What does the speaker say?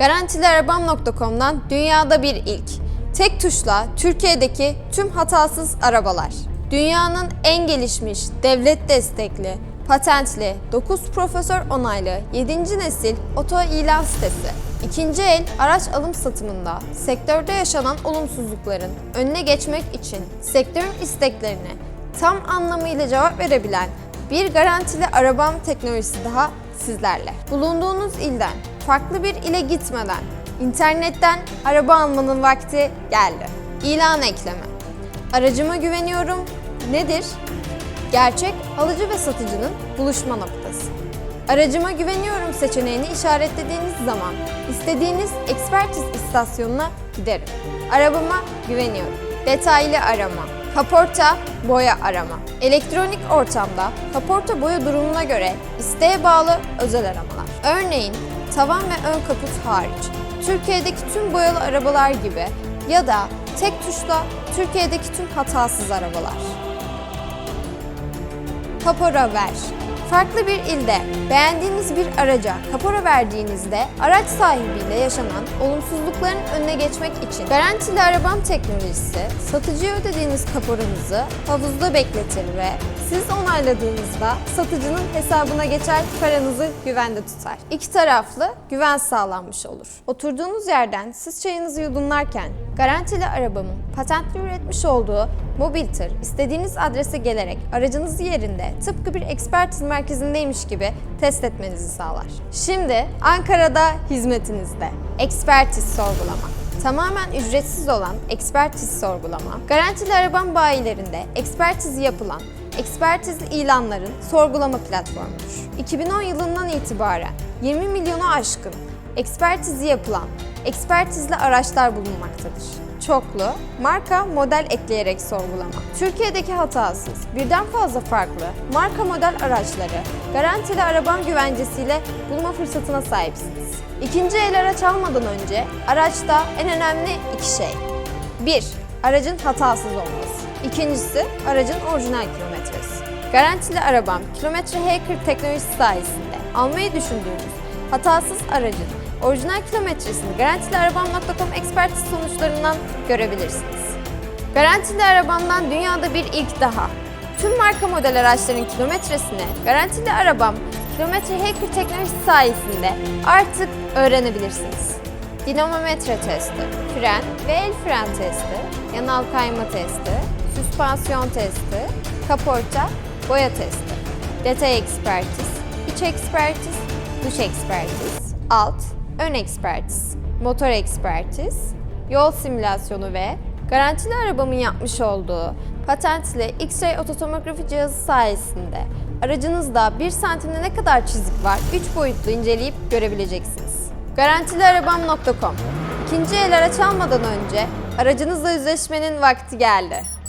Garantiliarabam.com'dan dünyada bir ilk. Tek tuşla Türkiye'deki tüm hatasız arabalar. Dünyanın en gelişmiş, devlet destekli, patentli, 9 profesör onaylı 7. nesil oto ilan sitesi. İkinci el araç alım satımında sektörde yaşanan olumsuzlukların önüne geçmek için sektörün isteklerine tam anlamıyla cevap verebilen bir garantili arabam teknolojisi daha sizlerle. Bulunduğunuz ilden farklı bir ile gitmeden internetten araba almanın vakti geldi. İlan ekleme. Aracıma güveniyorum. Nedir? Gerçek alıcı ve satıcının buluşma noktası. Aracıma güveniyorum seçeneğini işaretlediğiniz zaman istediğiniz ekspertiz istasyonuna giderim. Arabama güveniyorum. Detaylı arama. Kaporta, boya arama. Elektronik ortamda kaporta boya durumuna göre isteğe bağlı özel aramalar. Örneğin tavan ve ön kaput hariç Türkiye'deki tüm boyalı arabalar gibi ya da tek tuşla Türkiye'deki tüm hatasız arabalar. Kapora ver. Farklı bir ilde beğendiğiniz bir araca kapora verdiğinizde araç sahibiyle yaşanan olumsuzlukların önüne geçmek için garantili arabam teknolojisi satıcıya ödediğiniz kaporanızı havuzda bekletir ve siz onayladığınızda satıcının hesabına geçer paranızı güvende tutar. İki taraflı güven sağlanmış olur. Oturduğunuz yerden siz çayınızı yudumlarken garantili arabamın patentli üretmiş olduğu mobil tır istediğiniz adrese gelerek aracınızı yerinde tıpkı bir ekspertiz merkezindeymiş gibi test etmenizi sağlar. Şimdi Ankara'da hizmetinizde. Ekspertiz sorgulama. Tamamen ücretsiz olan ekspertiz sorgulama, garantili arabam bayilerinde ekspertiz yapılan ekspertiz ilanların sorgulama platformudur. 2010 yılından itibaren 20 milyonu aşkın ekspertizi yapılan ekspertizli araçlar bulunmaktadır. Çoklu, marka, model ekleyerek sorgulama. Türkiye'deki hatasız, birden fazla farklı marka model araçları garantili arabam güvencesiyle bulma fırsatına sahipsiniz. İkinci el araç almadan önce araçta en önemli iki şey. 1. Aracın hatasız olması. İkincisi aracın orijinal kilometresi. Garantili arabam kilometre hacker teknolojisi sayesinde almayı düşündüğünüz hatasız aracın orijinal kilometresini garantiliarabam.com ekspertiz sonuçlarından görebilirsiniz. Garantili arabamdan dünyada bir ilk daha. Tüm marka model araçların kilometresini garantili arabam kilometre hacker teknolojisi sayesinde artık öğrenebilirsiniz. Dinamometre testi, fren ve el fren testi, yanal kayma testi, süspansiyon testi, kaporta, boya testi, detay ekspertiz, iç ekspertiz, dış ekspertiz, alt, ön ekspertiz, motor ekspertiz, yol simülasyonu ve garantili arabamın yapmış olduğu patentli X-ray ototomografi cihazı sayesinde aracınızda 1 santimde ne kadar çizik var 3 boyutlu inceleyip görebileceksiniz. Garantiliarabam.com İkinci el araç almadan önce aracınızla yüzleşmenin vakti geldi.